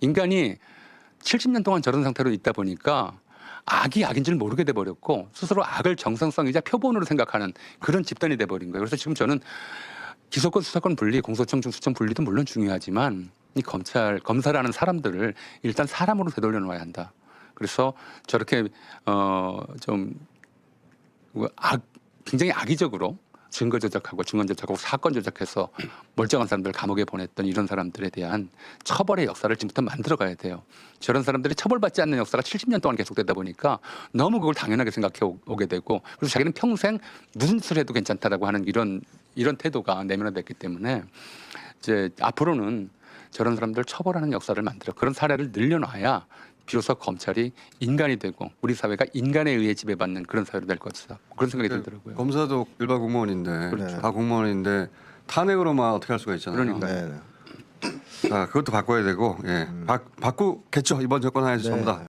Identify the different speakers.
Speaker 1: 인간이 70년 동안 저런 상태로 있다 보니까 악이 악인 줄 모르게 돼 버렸고 스스로 악을 정상성이자 표본으로 생각하는 그런 집단이 돼 버린 거예요. 그래서 지금 저는 기소권 수사권 분리, 공소청 중수청 분리도 물론 중요하지만 이 검찰 검사라는 사람들을 일단 사람으로 되돌려 놓아야 한다. 그래서 저렇게 어좀 악, 굉장히 악의적으로 증거 조작하고 증언 조작하고 사건 조작해서 멀쩡한 사람들 감옥에 보냈던 이런 사람들에 대한 처벌의 역사를 지금부터 만들어 가야 돼요. 저런 사람들이 처벌받지 않는 역사가 70년 동안 계속되다 보니까 너무 그걸 당연하게 생각해 오- 오게 되고 그래서 자기는 평생 무슨 짓을 해도 괜찮다라고 하는 이런 이런 태도가 내면화됐기 때문에 이제 앞으로는 저런 사람들 처벌하는 역사를 만들어 그런 사례를 늘려놔야 비로소 검찰이 인간이 되고 우리 사회가 인간에 의해 지배받는 그런 사회로 될 것이다. 그런 생각이 들더라고요.
Speaker 2: 검사도 일반 공무원인데
Speaker 3: 그렇죠.
Speaker 2: 다 공무원인데 탄핵으로만 어떻게 할 수가 있잖아요.
Speaker 1: 그러니까.
Speaker 3: 네. 네.
Speaker 2: 자, 그것도 바꿔야 되고 예. 바, 바꾸겠죠 이번 정권 하에서 전부 다.